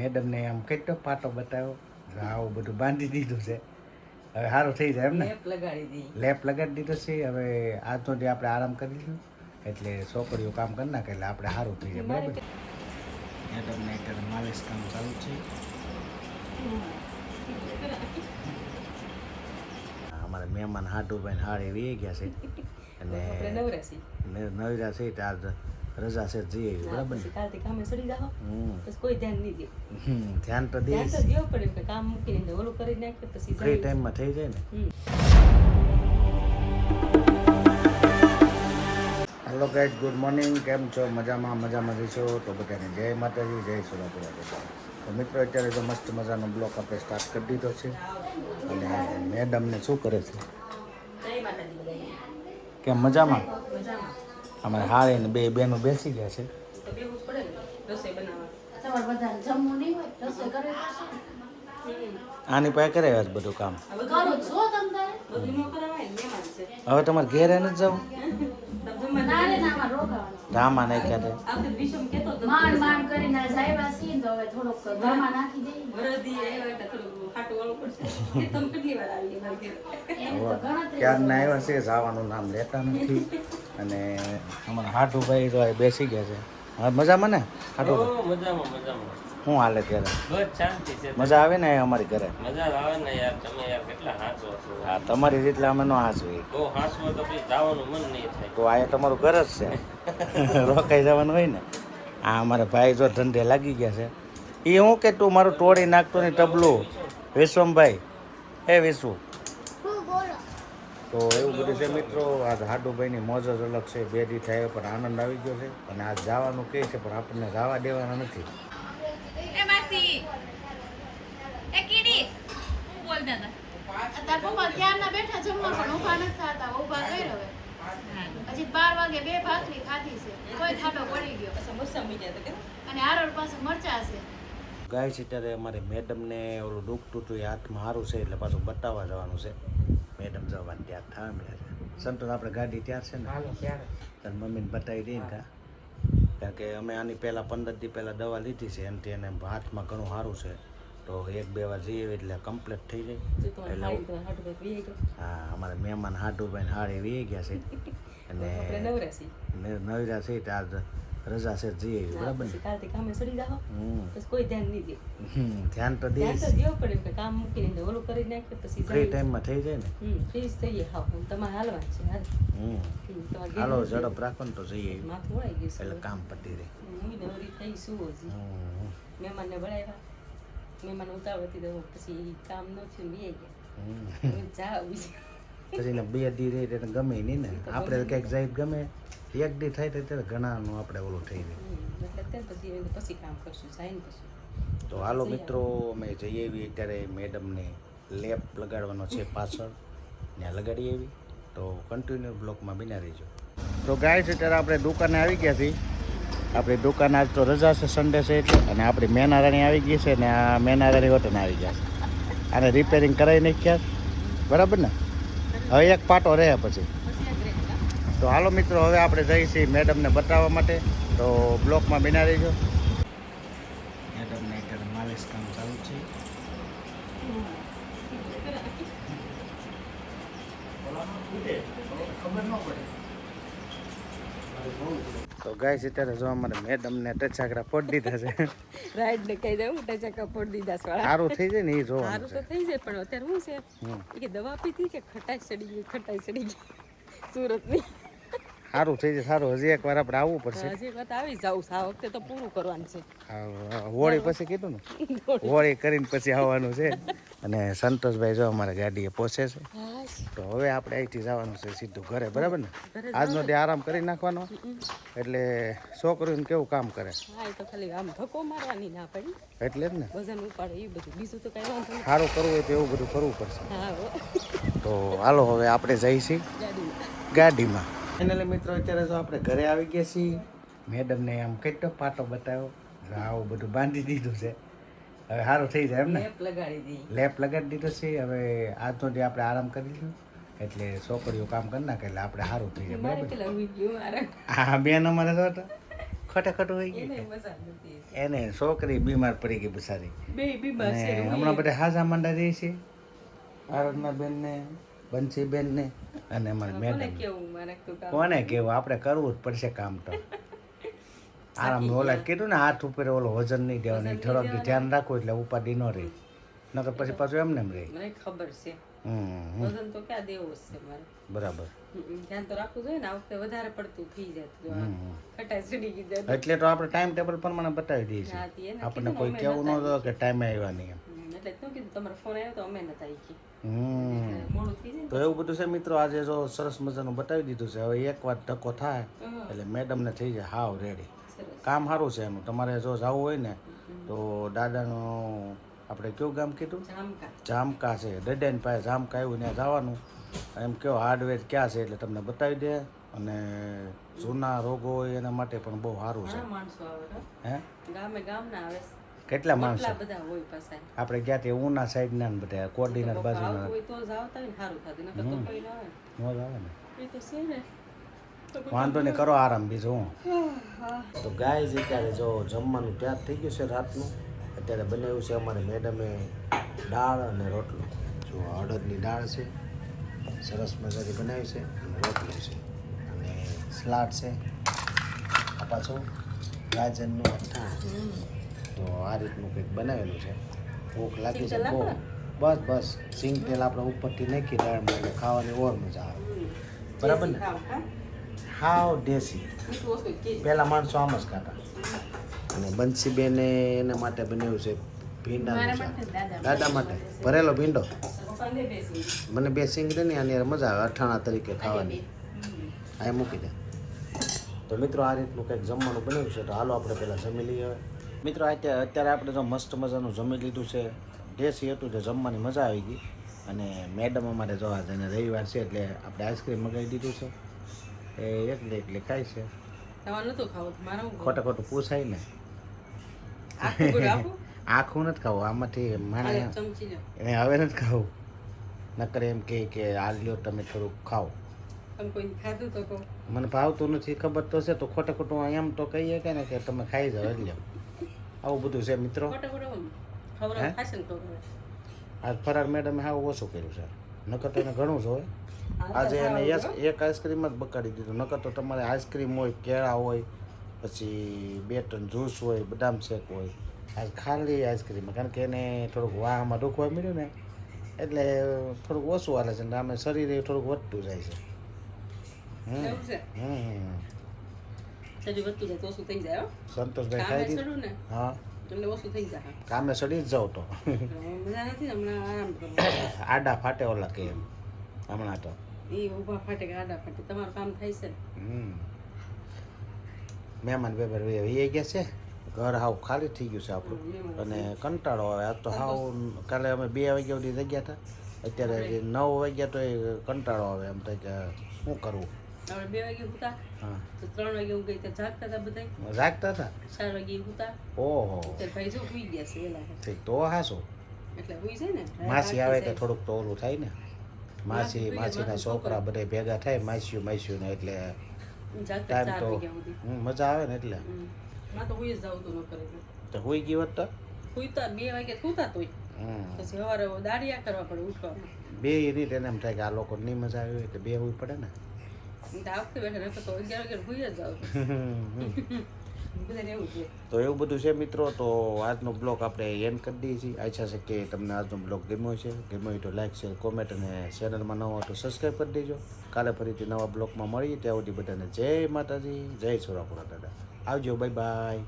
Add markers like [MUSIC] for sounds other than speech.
મેડમને આમ કેટલો પાટો બતાવ્યો? આવું બધું બાંધી દીધું છે. હવે સારું થઈ જાય એમ ને? લેપ લગાડી દી. લેપ લગાડી દીધો છે. હવે આજનો જે આપણે આરામ કરી લઈશું એટલે છોકરીઓ કામ કરી નાખે એટલે આપણે સારું થઈ જાય. બરાબર? મેડમને અત્યારે માલિશ કામ ચાલુ છે. અમારા મહેમાન હાટુભાઈ હાડે વી ગયા છે. [LAUGHS] અને નવરા છે એટલે આજ રજા છે જઈએ બરાબર ને? કાલથી કામે સડી જાઓ. પછી કોઈ ધ્યાન નહીં દે. ધ્યાન તો ધ્યાન તો દેવું પડે કે કામ મૂકીને ઓલું કરી નાખે પછી ફ્રી ટાઈમમાં થઈ જાય ને? હેલો ગાઈડ ગુડ મોર્નિંગ કેમ છો? મજામાં મજામાં રહીશો તો બધાને જય માતાજી જય સુરાપુરા તો મિત્રો અત્યારે તો મસ્ત મજાનો બ્લોક આપણે સ્ટાર્ટ કરી દીધો છે. અને મેડમને શું કરે છે. કેમ મજામાં? મજામાં. અમારે હારે ને બે બેનો બેસી ગયા છે. આની પાસે કરાવ્યા છે બધું કામ? હવે તમારે ઘેર એને જ જવું તમે જમવા ના રે જઈએ. ના માં રોકાવાનું રામા નાખ્યા છે આ વખતે વિષમ કરીને ને તો હવે થોડોક ઘરમાં નાખી દઈએ. વરદી આવ્યા એટલે થોડું ખાટું વાળું પડશે. એ તમે કેટલી વાર આવી અમારા ઘરે? એની તો ગણતરી ક્યારના આવ્યા છે જવાનું નામ લેતા નથી. અને અમારા હાટુભાઈ તો અહીં બેસી ગયા છે. મજામાં ને? મજામાં મજામાં. શું હાલે ત્યારે બસ શાંતિ છે. મજા આવે ને અમારી ઘરે? મજા આવે ને યાર તમે યાર કેટલા હાંચો છો. હા તમારી રીતે અમે ન હાંચવી બહુ હાંચવો તો પછી જવાનું મન નહીં થાય. તો આ તમારું ઘર જ છે. [LAUGHS] રોકાઈ જવાનું હોય ને? આ અમારા ભાઈ જો ધંધે લાગી ગયા છે. એ હું કે તું મારું તોડી નાખતો ને તબલું? વિશ્વમભાઈ. હે વિશ્વ તો એવું બધું છે મિત્રો આજ હાડુભાઈની મોજ જ અલગ છે. બે દી થાય પણ આનંદ આવી ગયો છે. અને આજ જવાનું કહે છે પણ આપણને જવા દેવાના નથી તાર પપ્પા ક્યારના બેઠા જમવા પણ ઊભા નથી થતા ઊભા કઈ હવે. હજી બાર વાગે બે ભાખરી ખાધી છે કોઈ ખાટો પડી ગયો? અને આરોડ પાસે મરચા છે. ગાય છે ત્યારે અમારે મેડમને ઓલું દુઃખ હતું એ હાથમાં સારું છે એટલે પાછું બતાવવા જવાનું છે. મેડમ જવાનું ત્યાં થાંભ્યા છે સંતોષ આપણે ગાડી ત્યાં છે ને. તાર મમ્મીને બતાવી દઈએ ને કા. કારણ કે અમે આની પહેલાં પંદર દી પહેલાં દવા લીધી છે એનાથી એને હાથમાં ઘણું સારું છે. તો એક બે વાર જઈએ એટલે કમ્પ્લીટ થઈ જાય. એટલે તો. હા અમારા મહેમાન હાટુભાઈ ને હાડે વી ગયા છે. [LAUGHS] અને નવરા છે આજ રજા છે જઈએ બરાબર ને? કાલથી કામે સડી જાઓ. પછી કોઈ ધ્યાન નહીં દે. ધ્યાન તો તો દેવું પડે કામ મૂકીને ઓલું કરી નાખે પછી ફ્રી જાય. ટાઈમમાં થઈ જાય ને? ફ્રી થઈએ. હાવ તમારે હાલવા છે હાલ. હાલો ઝડપ રાખો ને તો જઈએ માથું વળાઈ ગયું એટલે કામ પતી રહે હું નવરી થઈ શું હજી. હમ, મહેમાનને ભણાવ્યા મહેમાન ઉતાવળ હતી તો પછી કામ ન થયું બે. ગયા હવે પછી ને બે દી રહે એટલે ગમે નહીં ને આપણે ક્યાંક જાય ગમે એક દી થાય તો ત્યારે ઘણાનું આપણે ઓલું થઈ જાય પછી કામ કરશું જાય ને પછી તો હાલો મિત્રો અમે જઈએ એવી અત્યારે મેડમને લેપ લગાડવાનો છે પાછળ ત્યાં લગાડીએ એવી તો કન્ટિન્યુ બ્લોકમાં બિના રહીજો તો ગાય છે ત્યારે આપણે દુકાને આવી ગયા છીએ આપણી દુકાન આજ તો રજા છે સન્ડે છે એટલે. અને આપણી મેનારાણી આવી ગઈ છે ને આ મેનારાણી હોટલ આવી ગયા છે. આને રિપેરિંગ કરાવી નાખ્યા બરાબર ને? હવે એક પાટો રહે પછી. તો હાલો મિત્રો હવે આપણે જઈશું મેડમને બતાવવા માટે. તો બ્લોકમાં બિના રહીજો. મેડમને અત્યારે માલિશ કામ ચાલુ છે. તો ગાય છે ત્યારે જો અમારે મેડમને ટચાકડા ફોડી દીધા છે. રાઈડ ને કહી દઉં ટચા કપડ દીધા છે સારું થઈ જાય ને એ સારું તો થઈ જાય પણ અત્યારે શું છે. કે દવા પીધી કે ખટાઈ ચડી ગઈ ખટાઈ ચડી ગઈ? સુરતની. સારું થઈ જાય સારું. હજી એકવાર આપણે આવવું પડશે. હજી વાત આવી જાઉં આ વખતે તો પૂરું કરવાનું છે. હોળી પછી કીધું ને? હોળી. કરીને પછી આવવાનું છે. અને સંતોષભાઈ જો અમારે ગાડીએ પહોંચે છે. તો હવે આપણે અહીંથી જવાનું છે સીધું ઘરે બરાબર ને? આજનો ડે આરામ કરી નાખવાનો. એટલે છોકરીને કેવું કામ કરે? તો ખાલી આમ ધક્કો મારવાની એટલે જ ને. વજન ઉપાડે એ બધું. બીજું તો કઈ વાંધો નહીં. સારું કરવું હોય તો એવું બધું કરવું પડશે. તો હાલો હવે આપણે જઈ છીએ ગાડીમાં. ગાડીમાં. ફાઇનલી મિત્રો અત્યારે જો આપણે ઘરે આવી ગયા છીએ. મેડમને આમ કેટલો પાટો બતાવ્યો. આવું બધું બાંધી દીધું છે. હવે સારું થઈ જાય એમ ને? લેપ લગાડી દી. લેપ લગાડી દીધો છે હવે આજનો જે આપણે આરામ કરી લઈશું એટલે છોકરીઓ કામ કરી નાખે એટલે આપણે સારું થઈ જાય બરાબર? હા બેન અમારે તો ખટેખટ હોય એને ગઈ એને છોકરી બીમાર પડી ગઈ બિચારી. હમણાં બધા હાજા માંડા રહી છે. આરાધના બેન ને બંસી બેન ને અને અમારી મેડમ કેવું મારે તો કામ? કોને કેવું? આપણે કરવું જ પડશે કામ તો. આરામ ઓલા કીધું ને હાથ ઉપર ઓલો વજન નહીં દેવાનું થોડોક ધ્યાન રાખો એટલે ઉપાધિ ન રહે. નકર પછી પાછું એમને એમ રહે. મને ખબર છે. વજન તો ક્યાં દેવો છે મારે? બરાબર. ધ્યાન તો રાખવું જોઈએ ને આ વખતે વધારે પડતું થઈ જાય તો ખટાઈ ચડી ગઈ એટલે તો આપણે ટાઈમ ટેબલ પ્રમાણે બતાવી દઈએ છીએ. તે આપણને કોઈ કેવું ન કે ટાઈમે આવ્યા નહીં એટલે શું કીધું તમારો ફોન આવ્યો તો અમે નતા આવી તો એવું બધું છે મિત્રો આજે જો સરસ મજાનું બતાવી દીધું છે. હવે એક વાર ધક્કો થાય એટલે મેડમને થઈ જાય હાવ રેડી કામ સારું છે એનું. તમારે જો જવું હોય ને તો દાદાનું આપણે કયું ગામ કીધું? જામકા. છે. ડેડેન પાસે જામકા આવ્યું ત્યાં જવાનું. એમ કયો હાર્ડવેર ક્યાં છે એટલે તમને બતાવી દે. અને જૂના રોગો હોય એના માટે પણ બહુ સારું છે. હો. હે? ગામે ગામના આવે. કેટલા માણસો? આપણે ગયા તે ઉના સાઈડના ના બધા કોર્ડિનેટ બાજુ આવે. ને. વાંધો નહીં કરો આરામ બીજું હું. તો ગાય જ અત્યારે જો જમવાનું તૈયાર થઈ ગયું છે રાતનું. અત્યારે બનાવ્યું છે અમારે મેડમે દાળ અને રોટલો. જો અડદની દાળ છે સરસ મજાથી બનાવી છે અને રોટલો છે અને સલાડ છે. આ પાછું ગાજરનું અથાણું. તો આ રીતનું કંઈક બનાવેલું છે. ભૂખ લાગી છે બહુ. બસ બસ. સિંગ તેલ આપણે ઉપરથી નાખી દાળમાં એટલે ખાવાની ઓર મજા આવે. બરાબર ને? હાવ દેશી. પહેલાં માણસો આમ જ ખાતા. અને બંસીબેને એના માટે બનાવ્યું છે ભીંડા દાદા માટે. ભરેલો ભીંડો? મને બે સિંગ દે ને આની મજા આવે અઠાણા તરીકે ખાવાની. આ મૂકી દે. તો મિત્રો આ રીતનું કંઈક જમવાનું બનાવ્યું છે તો હાલો આપણે પહેલાં જમી લઈએ. મિત્રો અત્યારે અત્યારે આપણે જો મસ્ત મજાનું જમી લીધું છે. દેશી હતું જે જમવાની મજા આવી ગઈ. અને મેડમ અમારે જોવા અને રવિવાર છે એટલે આપણે આઈસ્ક્રીમ મગાવી દીધું છે. એ એકલી એકલી ખાય છે. તમારે નતું ખાવું મારે હું ખોટું પૂછાય ને. આખું [LAUGHS] નથી ખાવું આમાંથી લો એને હવે નથી ખાવું. નકર એમ કહે કે આ લ્યો તમે થોડુંક ખાઓ. મને ભાવતું નથી ખબર તો છે તો ખોટા ખોટું એમ તો કહીએ કે ને કે તમે ખાઈ જાઓ એટલે આવું બધું છે મિત્રો. ખોટા ખોટા આજ ફરાર મેડમે હાવ ઓછું કર્યું છે. નકર તો એને ઘણું જ હોય. આજે એને એક- આઈસ્ક્રીમ જ બકાડી દીધું. નકર તો તમારે આઈસ્ક્રીમ હોય કેળા હોય પછી બે ટન જ્યુસ હોય બદામ શેક હોય. આજ ખાલી આઈસ્ક્રીમ. કારણ કે એને થોડુંક વાહમાં દુખવા મળ્યું ને એટલે થોડુંક ઓછું હાલે છે ને આમે શરીર થોડુંક વધતું જાય છે. સંતોષભાઈ ખાઈ દીધું? હા. એટલે ઓછું થઈ જાય. કામે સડી જ જાવ તો. [COUGHS] આડા ફાટે ઓલા કે એમ. હમણાં તો. એ ઊભા ફાટે કે આડા ફાટે. તમારું કામ થાય છે મહેમાન બેબર એ ગયા છે. ઘર હાવ ખાલી થઈ ગયું છે આપણું. અને કંટાળો આવે. આજ તો હાવ કાલે અમે બે વાગ્યા સુધી જગ્યા હતા. અત્યારે નવ વાગ્યા તો એ કંટાળો આવે. એમ થાય કે શું કરવું? બે વાગે ઉતા હા. તો ત્રણ વાગે ત્યાં જાગતા હતા બધા જાગતા હતા? ચાર વાગે ઉતા ઓહો. ભાઈ જો સુઈ ગયા છે વેલા તો હાસો. એટલે ને. માસી આવે તો થોડુંક તો ઓલું થાય ને. માસી માસીના છોકરા બધે ભેગા થાય માસીઓ માસીઓ ને એટલે ટાઈમ તો મજા આવે ને એટલે. તો હુઈ ગયો તો ન કરે તો હોઈ ગઈ હોત સુઈતા બે વાગે સુતા તોય પછી સવારે દાડિયા કરવા પડે ઉઠવામાં. બે રીતે એને એમ થાય કે આ લોકો નહીં મજા આવી તો બે હોવી પડે ને. આવતી બેઠા તો અગિયાર વાગે સુઈ જ જાવ તો એવું બધું છે મિત્રો, તો આજનો બ્લોગ આપણે એન્ડ કરી દઈએ છીએ. આશા છે કે તમને આજનો બ્લોગ ગમ્યો છે ગમ્યો હોય તો લાઈક શેર કોમેન્ટ અને ચેનલમાં નવો હોય તો સબસ્ક્રાઈબ કરી દેજો. કાલે ફરીથી નવા બ્લોગમાં મળીએ. ત્યાં સુધી બધાને જય માતાજી, જય સોરાપુરા દાદા. આવજો બાય બાય